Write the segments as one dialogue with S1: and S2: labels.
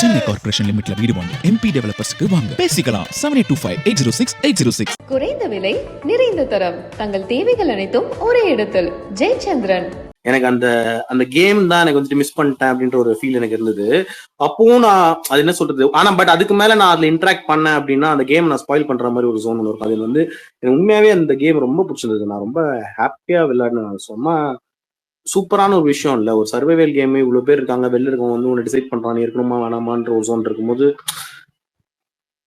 S1: Chennai corporation லிமிட்ல வீடு வாங்க MP டெவலப்பர்ஸ்க்கு வாங்க. பேசிக்கலாம். Seven eight two five eight zero six eight zero six
S2: குறைந்த விலை நிறைந்த தரம். தங்கள் தேவைகள் அனைத்தும் ஒரே இடத்தில். ஜெயச்சந்திரன்.
S3: எனக்கு அந்த அந்த கேம் தான் எனக்கு வந்துட்டு மிஸ் பண்ணிட்டேன் அப்படின்ற ஒரு ஃபீல் எனக்கு இருந்தது. அப்பவும் நான் அது என்ன சொல்றது? ஆனா பட் அதுக்கு மேல நான் அதுல இன்டராக்ட் பண்ணேன் அப்படின்னா அந்த கேம் நான் ஸ்பாயில் பண்ற மாதிரி ஒரு ஜோன் ஒன்று இருக்கும். அது வந்து எனக்கு உண்மையாவே அந்த கேம் ரொம்ப பிடிச்சிருந்தது. நான் ரொம்ப ஹாப்பியா விளையாடினேன். சும்மா சூப்பரான ஒரு விஷயம் இல்ல. ஒரு சர்வைவல் கேம் இவ்வளவு பேர் இருக்காங்க. வெளில இருக்கவங்க வந்து ஒன்று டிசைட் பண்றான் இருக்கணுமா வேணாமான்ற ஒரு ஜோன் இருக்கும்போது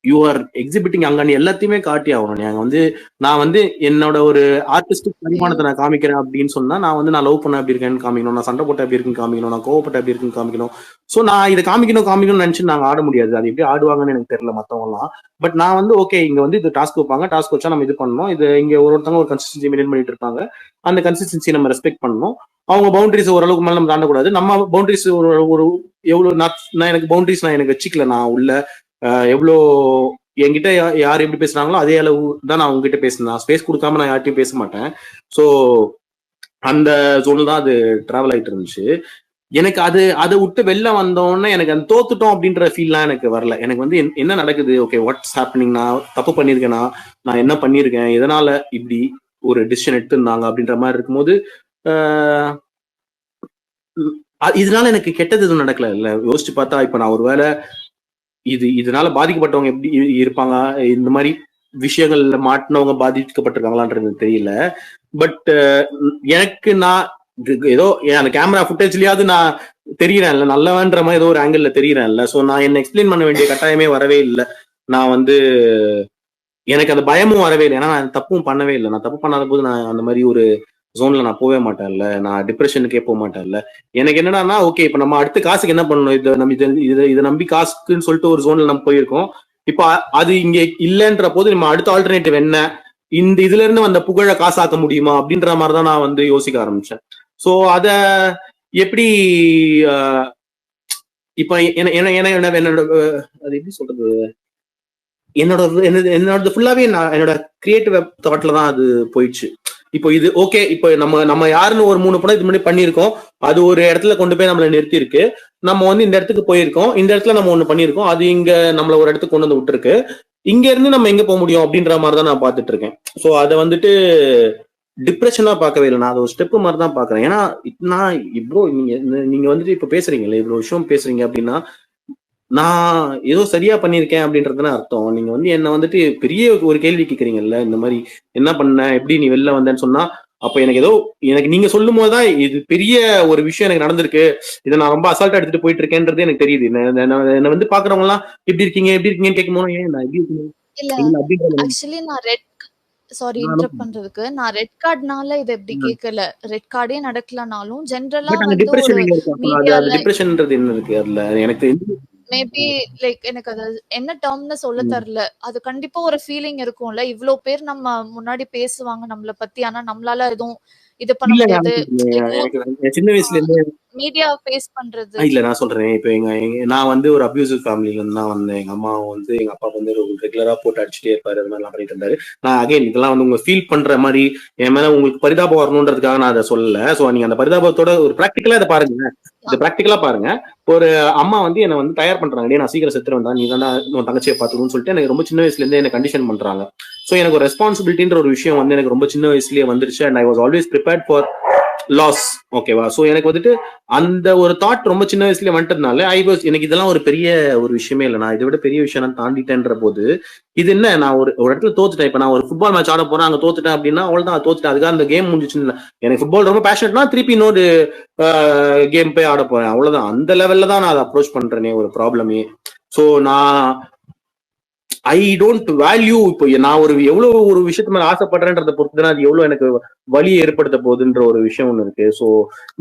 S3: யூ ஆர் எக்ஸிபிட்டிங் அங்க நீ எல்லாத்தையுமே காட்டி ஆகணும். நீ அங்க வந்து நான் வந்து என்னோட ஒரு ஆர்டிஸ்டிக் பரிமாணத்தை நான் காமிக்கிறேன் அப்படின்னு சொன்னா நான் வந்து நான் லவ் பண்ண எப்படி இருக்கேன்னு காமிக்கணும். நான் சண்டை போட்ட அப்படி இருக்குன்னு காமிக்கணும். நான் கோவப்பட்ட அப்படி இருக்குன்னு காமிக்கணும். சோ நான் இதை காமிக்கணும் காமிக்கணும்னு நினைச்சு நாங்க ஆட முடியாது. அது எப்படி ஆடுவாங்கன்னு எனக்கு தெரியல மத்தவங்க எல்லாம் பட் நான் வந்து ஓகே இங்க வந்து இது டாஸ்க் வைப்பாங்க. டாஸ்க் வச்சா நம்ம இது பண்ணணும். இது இங்க ஒரு ஒருத்தவங்க ஒரு கன்சிஸ்டன்சி மெயின்டைன் பண்ணிட்டு இருப்பாங்க. அந்த கன்சிஸ்டன்சி நம்ம ரெஸ்பெக்ட் பண்ணணும். அவங்க பவுண்டரிஸ் ஓரளவுக்கு மேலே நம்ம தாண்டக்கூடாது. நம்ம பவுண்டரிஸ் ஒரு ஒரு எவ்வளோ நான் எனக்கு பவுண்டரிஸ் நான் எனக்கு வச்சுக்கல நான் உள்ள எவ்வளோ என்கிட்ட யா- யார் எப்படி பேசுறாங்களோ அதே அளவு தான் நான் உங்ககிட்ட பேசினேன். ஸ்பேஸ் கொடுக்காம நான் யார்ட்டையும் பேச மாட்டேன். ஸோ அந்த ஜோன்ல தான் அது ட்ராவல் ஆயிட்டு இருந்துச்சு. எனக்கு அது அதை விட்டு வெளில வந்தோடனே எனக்கு அந்த தோத்துட்டோம் அப்படின்ற ஃபீல்லாம் எனக்கு வரல. எனக்கு வந்து என்ன- என்ன நடக்குது? ஓகே வாட்ஸ் ஹேப்பனிங் நான் தப்பு பண்ணியிருக்கேனா? நான் என்ன பண்ணியிருக்கேன்? எதனால இப்படி ஒரு டிசிஷன் எடுத்திருந்தாங்க அப்படின்ற மாதிரி இருக்கும்போது இதனால எனக்கு கெட்டது எதுவும் நடக்கல இல்ல யோசிச்சு பார்த்தா இப்ப நான் ஒருவேளை இது இதனால பாதிக்கப்பட்டவங்க எப்படி இருப்பாங்க? இந்த மாதிரி விஷயங்கள்ல மாட்டினவங்க பாதிக்கப்பட்டிருக்காங்களான்றது தெரியல. பட் எனக்கு நான் ஏதோ அந்த கேமரா ஃபுட்டேஜ்லயாவது நான் தெரியறேன்ல. நல்லவன்ற மாதிரி ஏதோ ஒரு ஆங்கிள் தெரியறேன்ல. சோ நான் என்ன எக்ஸ்பிளைன் பண்ண வேண்டிய கட்டாயமே வரவே இல்லை. நான் வந்து எனக்கு அந்த பயமும் வரவே இல்லை. ஏன்னா நான் தப்பும் பண்ணவே இல்லை. நான் தப்பு பண்ணாத போது நான் அந்த மாதிரி ஒரு ஜோன்ல நான் போவே மாட்டேன்ல. நான் டிப்ரெஷனுக்கே போக மாட்டேன்ல. எனக்கு என்னடான்னா ஓகே இப்ப நம்ம அடுத்த காசுக்கு என்ன பண்ணணும்? இதை நம்ம இதை இதை நம்பி காசுக்குன்னு சொல்லிட்டு ஒரு ஜோன்ல நம்ம போயிருக்கோம். இப்போ அது இங்க இல்லைன்ற போது நம்ம அடுத்த ஆல்டர்னேட்டிவ் என்ன? இந்த இதுல இருந்து வந்த புகழை காசாக்க முடியுமா? அப்படின்ற மாதிரி தான் நான் வந்து யோசிக்க ஆரம்பிச்சேன். சோ அத எப்படி இப்ப என்ன என்ன என்ன என்னோட அது எப்படி சொல்றது? என்னோட என்னோட ஃபுல்லாவே நான் என்னோட கிரியேட்டிவ் தாட்ல தான் அது போயிடுச்சு. இப்போ இது ஓகே இப்போ நம்ம நம்ம யாருன்னு ஒரு மூணு படம் இது முன்னாடி பண்ணியிருக்கோம். அது ஒரு இடத்துல கொண்டு போய் நம்மளை நிறுத்திருக்கு நம்ம வந்து இந்த இடத்துக்கு போயிருக்கோம். இந்த இடத்துல நம்ம ஒண்ணு பண்ணியிருக்கோம். அது இங்க நம்மள ஒரு இடத்துக்கு கொண்டு வந்து விட்டுருக்கு. இங்க இருந்து நம்ம எங்க போக முடியும் அப்படின்ற மாதிரி தான் நான் பார்த்துட்டு இருக்கேன். ஸோ அதை வந்துட்டு டிப்ரெஷனா பார்க்கவே இல்லை. நான் அதை ஒரு ஸ்டெப் மாதிரி தான் பாக்குறேன் ஏன்னா நான் இவ்வளோ நீங்க நீங்க வந்துட்டு இப்ப பேசுறீங்கல்ல இவ்வளவு விஷயம் பேசுறீங்க அப்படின்னா நான் ஏதோ சரியா பண்ணியிருக்கேன் அப்படின்றதுன்னு அர்த்தம். நீங்க வந்து என்ன வந்துட்டு பெரிய ஒரு கேள்வி கேட்குறீங்கல்ல இந்த மாதிரி என்ன பண்ண எப்படி நீ வெளில வந்தேன்னு சொன்னா அப்ப எனக்கு ஏதோ எனக்கு நீங்க சொல்லும் போதுதான் இது பெரிய ஒரு விஷயம் எனக்கு நடந்திருக்கு. இதை நான் ரொம்ப அசால்ட்டா எடுத்துட்டு போயிட்டு இருக்கேன்றது எனக்கு தெரியுது. என்ன- வந்து பாக்குறவங்க எல்லாம் எப்படி இருக்கீங்க எப்படி இருக்கீங்கன்னு கேட்கும் போது ஏன் நான் எப்படி இருக்கீங்க
S4: ஆக்சுவலி நான் ரெட் சாரி இன்டரப்ட் பண்றதுக்கு நான் ரெட் கார்டுனால இது எப்படி. கேட்கல. ரெட் கார்டே நடக்கலனாலும் ஜென்ரலா
S3: டிப்ரெஷன் இருக்கு? அதுல? எனக்கு
S4: மேபி லைக் எனக்கு அது என்ன டேர்ம்னு சொல்ல
S3: ம்.
S4: தெரியல அது கண்டிப்பா ஒரு ஃபீலிங் இருக்கும்ல. இவ்ளோ பேர் நம்ம முன்னாடி பேசுவாங்க நம்மள பத்தி. ஆனா நம்மளால எதுவும் இது பண்ண முடியாது.
S3: சின்ன வயசுல இருந்து
S4: மீடியா ஃபேஸ் பண்றது.
S3: இல்ல நான் சொல்றேன். இப்போ எங்க நான் வந்து ஒரு அபியூசிவ் ஃபேமிலில இருந்து தான் வந்தேன். எங்க அம்மா வந்து எங்க அப்பா வந்து ரெகுலரா போட்டு அடிச்சுட்டே இருப்பாரு. அது மாதிரிலாம் பண்ணிட்டு இருந்தாரு. நான் அகைன் இதெல்லாம் வந்து உங்க ஃபீல் பண்ற மாதிரி என் மேல உங்களுக்கு பரிதாபம் வரணுன்றதுக்காக நான் அதை சொல்லல. சோ நீங்க அந்த பரிதாபத்தோட ஒரு பிராக்டிக்கலா இதை பாருங்க. இது பிராக்டிக்கலா பாருங்க. ஒரு அம்மா வந்து என்ன வந்து தயார் பண்றாங்க. டேய் நான் சீக்கிரம் செத்துருவேன் தான் நீ தான் உன் தங்கச்சியை பாத்துக்கணும்னு சொல்லிட்டு எனக்கு ரொம்ப சின்ன வயசுல இருந்தே என்ன கண்டிஷன் பண்றாங்க. சோ எனக்கு ஒரு ரெஸ்பான்சிபிலிட்டின்ற ஒரு விஷயம் வந்து எனக்கு ரொம்ப சின்ன வயசுலயே வந்துருச்சு. And I was always prepared for loss ஓகேவா ஸோ எனக்கு வந்துட்டு அந்த ஒரு தாட் ரொம்ப சின்ன வயசுலயே வந்துட்டதுனால ஐ வாஸ் எனக்கு இதெல்லாம் ஒரு பெரிய ஒரு விஷயமே இல்லை. நான் இதை விட பெரிய விஷயம் நான் தாண்டிட்டேன்ற போது இது என்ன? நான் ஒரு ஒரு இடத்துல தோத்துட்டேன். இப்ப நான் ஒரு ஃபுட்பால் மேட்ச் ஆட போறேன் அங்க தோத்துட்டேன் அப்படின்னா அவ்வளவுதான் தோத்துட்டேன். அதுக்காக அந்த கேம் முடிஞ்சிச்சுன்னு எனக்கு ஃபுட்பால் ரொம்ப பேஷனட்னா திருப்பி இன்னொரு கேம் போய் ஆட போறேன். அவ்வளவுதான். அந்த லெவல்ல தான் நான் அதை அப்ரோச் பண்றேனே ஒரு ப்ராப்ளமே ஸோ நான் ஐ டோன்ட் வேல்யூ இப்போ நான் ஒரு எவ்வளவு ஒரு விஷயத்து மேல ஆசைப்படுறேன்றத பொறுத்து தான் அது எவ்வளவு எனக்கு வலி ஏற்படுத்த போகுதுன்ற ஒரு விஷயம் ஒண்ணு இருக்கு. சோ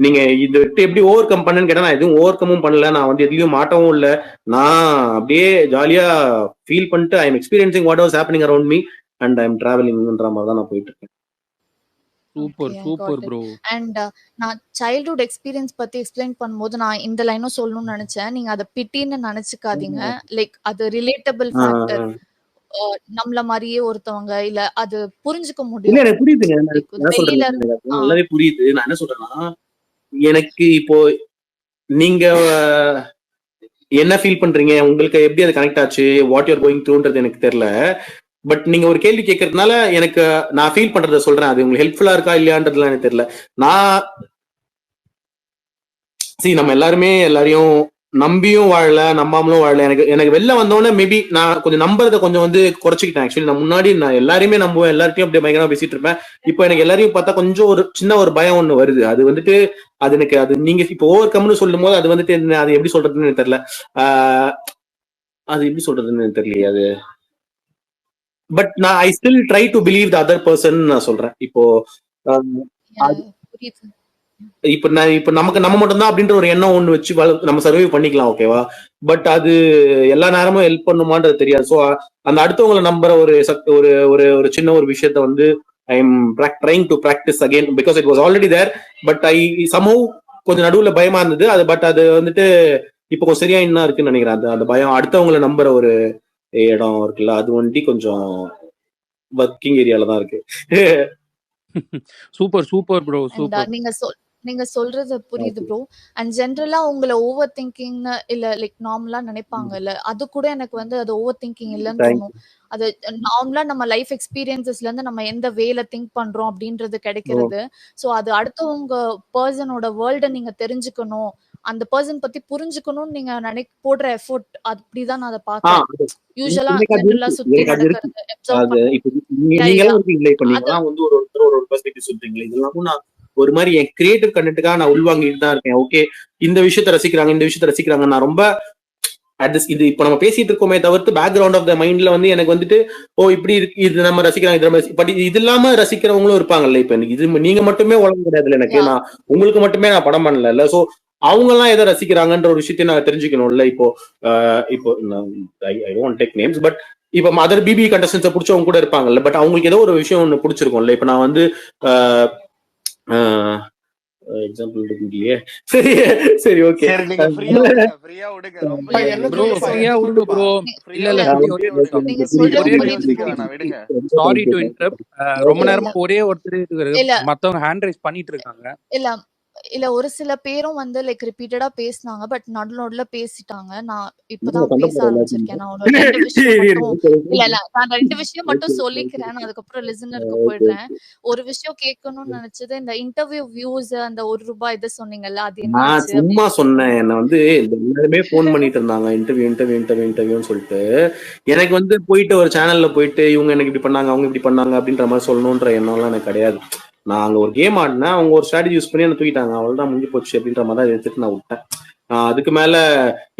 S3: நீங்க இது விட்டு எப்படி ஓவர் கம் பண்ணேன்னு கேட்டா நான் எதுவும் ஓவர் கமும் பண்ணல. நான் வந்து எதுலயும் மாட்டவும் இல்ல. நான் அப்படியே ஜாலியா ஃபீல் பண்ணிட்டு I am experiencing what was happening around me and I am டிராவலிங்ன்ற மாதிரி தான் நான் போயிட்டு இருக்கேன்.
S5: Super super. ப்ரோ
S4: அண்ட் நான் சைல்ட்ஹுட் எக்ஸ்பீரியன்ஸ் பத்தி எக்ஸ்பிளைன் பண்ணும்போது நான் இந்த லைனும் சொல்லணும்னு நினைச்சேன். நீங்க அதை பிட்டின்னு நினைச்சுக்காதீங்க. லைக் அது ரிலேட்டபிள் ஃபேக்டர் நம்மள மாதிரியே ஒருத்தவங்க இல்ல அது புரிஞ்சுக்க
S3: இல்ல
S4: முடியும்
S3: எனக்கு புரியுதுங்க நல்லாவே புரியுது. நான் என்ன சொல்றேன்னா எனக்கு இப்போ நீங்க என்ன ஃபீல் பண்றீங்க? உங்களுக்கு எப்படி அது கனெக்ட் ஆச்சு? வாட் யூர் கோயிங் த்ரூன்றது எனக்கு தெரியல. பட் நீங்க ஒரு கேள்வி கேட்கறதுனால எனக்கு நான் ஃபீல் பண்றத சொல்றேன். அது உங்களுக்கு ஹெல்ப்ஃபுல்லா இருக்கா இல்லையான்றதுலாம் எனக்கு தெரியல. நான் சி நம்ம எல்லாருமே எல்லாரையும் நம்பியும் வாழல நம்பாமலும் வாழல. எனக்கு எனக்கு வெளில வந்தோடனே மேபி நான் கொஞ்சம் நம்புறத கொஞ்சம் வந்து குறைச்சிக்கிட்டேன். ஆக்சுவலி நான் முன்னாடி நான் எல்லாருமே நம்புவேன். எல்லார்ட்டையும் அப்படியே பயங்கரமா பேசிட்டு இருப்பேன். இப்போ எனக்கு எல்லாரையும் பார்த்தா கொஞ்சம் ஒரு சின்ன ஒரு பயம் ஒண்ணு வருது. அது வந்துட்டு அது எனக்கு அது நீங்க இப்போ ஓவர் கம்னு சொல்லும் போது அது வந்துட்டு அது எப்படி சொல்றதுன்னு எனக்கு தெரியல. ஆஹ் அது எப்படி சொல்றதுன்னு எனக்கு தெரியலையே அது பட் நான் I still try to believe the other person நான் சொல்றேன். இப்போ இப்ப நான் இப்ப நமக்கு நம்ம மட்டும்தான் அப்படின்ற ஒரு எண்ணம் ஒண்ணு வச்சு நம்ம சர்வை பண்ணிக்கலாம் ஓகேவா பட் அது எல்லா நேரமும் ஹெல்ப் பண்ணுமான்றது தெரியாது. ஸோ அந்த அடுத்தவங்களை நம்புற ஒரு சக்- ஒரு ஒரு ஒரு சின்ன ஒரு விஷயத்த வந்து I am trying to practise again because it was already there but I somehow கொஞ்சம் நடுவுல பயமா இருந்தது. அது பட் அது வந்துட்டு இப்போ கொஞ்சம் சரியா என்ன இருக்குன்னு நினைக்கிறேன். அந்த பயம் அடுத்தவங்களை நம்புற ஒரு இடம் இருக்குல்ல அது வந்துட்டு கொஞ்சம் ஒர்க்கிங் ஏரியால தான் இருக்கு.
S5: Super super bro super.
S4: நீங்க சொல் நீங்க சொல்றது புரியுது ப்ரோ அண்ட் ஜென்ரலா உங்களை ஓவர் திங்கிங்னு இல்ல லைக் நார்மலா நினைப்பாங்கல்ல அது கூட எனக்கு வந்து அது ஓவர் திங்கிங் இல்லைன்னு தோணும். அது நார்மலா நம்ம லைஃப் எக்ஸ்பீரியன்சஸ்ல இருந்து நம்ம எந்த வேல திங்க் பண்றோம் அப்படின்றது கிடைக்கிறது. சோ அது அடுத்தவங்க பர்சனோட வேர்ல்ட நீங்க தெரிஞ்சுக்கணும். அந்த பர்சன் பத்தி புரிஞ்சுக்கணும்னு நீங்க நினை போடுற எஃபோர்ட் அப்படிதான் நான் அதை பாக்குறேன் யூஸ்வலா ஜென்ரலா. சுத்தி. நடக்கிறது
S3: நீங்க- எல்லாம் வந்து ஒரு ஒரு ஒரு பெர்ஸ்பெக்டிவ் சொல்றீங்களே இதெல்லாம் நான் ஒரு மாதிரி என் கிரியேட்டிவ் கண்டென்ட்டுக்காக நான் உள்வாங்கிட்டு தான் இருக்கேன். ஓகே இந்த விஷயத்த ரசிக்கிறாங்க இந்த விஷயத்த ரசிக்கிறாங்க. நான் ரொம்ப this இது இப்ப நம்ம பேசிட்டு இருக்கோமே தவிர்த்து பேக்ரவுண்ட் ஆஃப் த மைண்ட்ல வந்து எனக்கு வந்துட்டு ஓ இப்படி இருக்கு இது நம்ம ரசிக்கிறாங்க இது நம்ம பட் இது இல்லாம ரசிக்கிறவங்களும் இருப்பாங்கல்ல இப்ப எனக்கு. இது நீங்க மட்டுமே உலகம் கிடையாதுல்ல எனக்கு. நான் உங்களுக்கு மட்டுமே நான் படம் பண்ணல சோ அவங்க எல்லாம் எதை ரசிக்கிறாங்கன்ற ஒரு விஷயத்தையும் நான் தெரிஞ்சுக்கணும்ல. இப்போ இப்போ I don't take names but இப்ப அதர் பிபி கண்டஸ்டன்ஸை பிடிச்சவங்க கூட இருப்பாங்கல்ல. பட் அவங்களுக்கு ஏதோ ஒரு விஷயம் ஒண்ணு பிடிச்சிருக்கும்ல. இப்ப நான் வந்து எக்ஸாம்பிள் இல்லையே சரி சரி ஓகே
S6: ஃப்ரீயா விடுங்க ரொம்ப
S5: ப்ரோ ஃப்ரீயா விடுங்க. ப்ரோ இல்ல இல்ல சாரி டு இன்டரப்ட் ரொம்ப நேரமா ஒரே ஒருத்தர். மத்தவங்க ஹேண்ட் ரைஸ் பண்ணிட்டு இருக்காங்க.
S4: இல்ல இல்ல ஒரு சில பேரும் வந்து லைக் ரிப்பீட்டடா பேசினாங்க. பட் நடு நடுல பேசிட்டாங்க. நான் இப்பதான் பேச. ஆரம்பிச்சிருக்கேன். நான் ஒரு ரெண்டு விஷயம் மட்டும் இல்ல இல்ல. நான் ரெண்டு விஷயம் மட்டும் சொல்லிக்கிறேன். அதுக்கப்புறம் லிசனருக்கு போயிடுறேன். ஒரு விஷயம் கேட்கணும்னு நினைச்சது இந்த இன்டர்வியூ வியூஸ் அந்த ஒரு ரூபாய் இது சொன்னீங்கல்ல அது என்னாச்சு
S3: சும்மா சொன்னேன். என்ன வந்து எல்லாருமே ஃபோன் பண்ணிட்டு இருந்தாங்க. இன்டர்வியூ இன்டர்வியூ இன்டர்வியூ இன்டர்வியூன்னு சொல்லிட்டு. எனக்கு வந்து போயிட்டு ஒரு சேனல்ல போயிட்டு இவங்க எனக்கு இப்படி பண்ணாங்க அவங்க இப்படி பண்ணாங்க அப்படின்ற மாதிரி சொல்லணுன்ற எண்ணம்லாம் எனக்கு கிடையாது. நான் அங்க ஒரு கேம் ஆடினேன். அவங்க ஒரு ஸ்ட்ராட்டஜி யூஸ் பண்ணி என்ன தூக்கிட்டாங்க. அவ்வளவுதான் முடிஞ்சு போச்சு அப்படின்ற மாதிரி தான் எடுத்துட்டு நான் விட்டேன். அதுக்கு மேல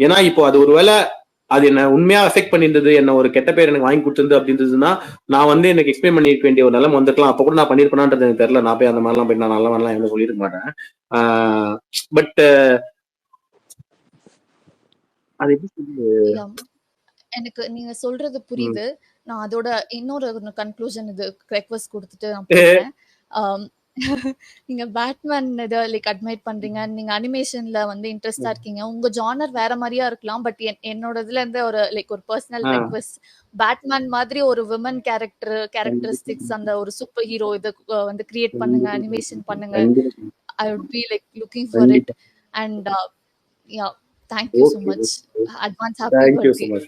S3: ஏன்னா இப்போ அது ஒருவேளை அது என்ன உண்மையா அஃபெக்ட் பண்ணியிருந்தது என்ன ஒரு கெட்ட பேர் எனக்கு வாங்கி கொடுத்தது அப்படின்றதுன்னா நான் வந்து எனக்கு எக்ஸ்பிளைன் பண்ணிருக்க வேண்டிய ஒரு நிலைமை வந்திருக்கலாம். அப்ப கூட நான் பண்ணிருப்பேனான்றது எனக்கு தெரியல. நான் போய் அந்த மாதிரிலாம் போய் நான் நல்ல மாதிரிலாம் எதுவும் சொல்லியிருக்க மாட்டேன். பட் அது எப்படி
S4: எனக்கு நீங்க சொல்றது புரியுது. நான் அதோட இன்னொரு கன்க்ளூஷன் இது ரெக்வஸ்ட் கொடுத்துட்டு நான் நீங்க பேட்மேன் இதை லைக் அட்மைட் பண்றீங்க. நீங்க அனிமேஷன்ல வந்து இன்ட்ரெஸ்டா இருக்கீங்க. உங்க ஜானர் வேற மாதிரியா இருக்கலாம். பட் என்னோட இதுல இருந்து ஒரு லைக் ஒரு பர்சனல். ரெக்வஸ்ட் பேட்மேன் மாதிரி ஒரு விமன் கேரக்டர் கேரக்டரிஸ்டிக்ஸ் அந்த ஒரு சூப்பர் ஹீரோ இது வந்து கிரியேட் பண்ணுங்க அனிமேஷன் பண்ணுங்க. I would be like looking for it and yeah thank you so
S3: Okay,
S4: much advance happy.
S3: Thank you so much.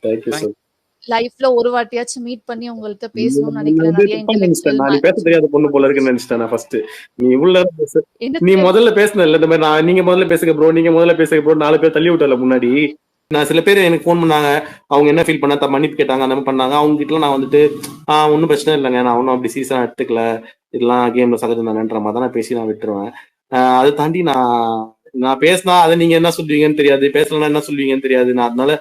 S4: லைஃப்ல ஒரு வாட்டியாச்சும் மீட் பண்ணி உங்கள்ட்ட பேசணும்னு
S3: நான்
S4: நினைக்கிறேன்.
S3: நான் பேச தெரியாத பொண்ணு போல இருக்குன்னு நினைச்சிட்டேன் நான் first. நீ இவ்வளவு நீ முதல்ல பேசின இல்ல இந்த மாதிரி நான் நீங்க முதல்ல பேசுங்க ப்ரோ நீங்க முதல்ல பேசுங்க ப்ரோ நாலு பேர் தள்ளி விட்டல முன்னாடி. நான் சில பேர் எனக்கு ஃபோன் பண்ணாங்க. அவங்க என்ன ஃபீல் பண்ணா மன்னிப்பு கேட்டாங்க அந்த மாதிரி பண்ணாங்க. அவங்க கிட்ட நான் வந்துட்டு ஆஹ் ஒன்றும் பிரச்சனை இல்லைங்க. நான் ஒன்றும் அப்படி சீரியஸா எடுத்துக்கல. இதெல்லாம் கேம்ல சகஜம் தானேன்ற மாதிரி தான் நான் பேசி நான் விட்டுருவேன். அதை தாண்டி நான் நான் பேசினா அதை நீங்க என்ன சொல்லுவீங்கன்னு தெரியாது. பேசலன்னா என்ன சொல்லுவீங்கன்னு தெரியாது. நான் அதனால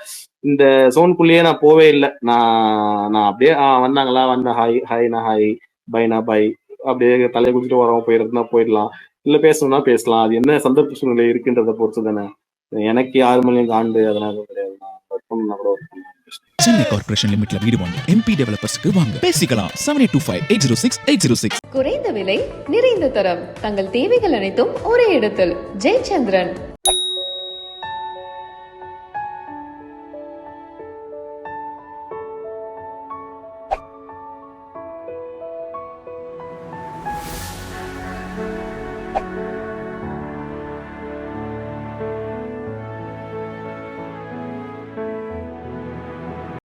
S3: இந்த சோனுக்குள்ளேயே நான் போவே இல்லை. நான் நான் அப்படியே ஆ வந்தாங்களா? வந்த ஹாய் ஹாய்னா ஹாய் பைனா பை அப்படியே தலையை குடிச்சிட்டு வரோம். போயிருந்தா போயிடலாம். இல்ல பேசணும்னா பேசலாம். அது என்ன சந்தர்ப்ப சூழ்நிலை இருக்குன்றத பொறுத்து தானே. எனக்கு யாரு மேலேயும் காண்டு அதெல்லாம் எதுவும் கிடையாது நான் கூட.
S1: சென்னை கார்ப்பரேஷன் லிமிட்ல வீடு வாங்க. எம்பி டெவலப்பர்ஸ்க்கு வாங்க. பேசிக்கலாம். Seven eight two five eight zero six eight zero six
S2: குறைந்த விலை நிறைந்த தரம். தங்கள் தேவைகள் அனைத்தும் ஒரே இடத்தில். ஜெயச்சந்திரன்.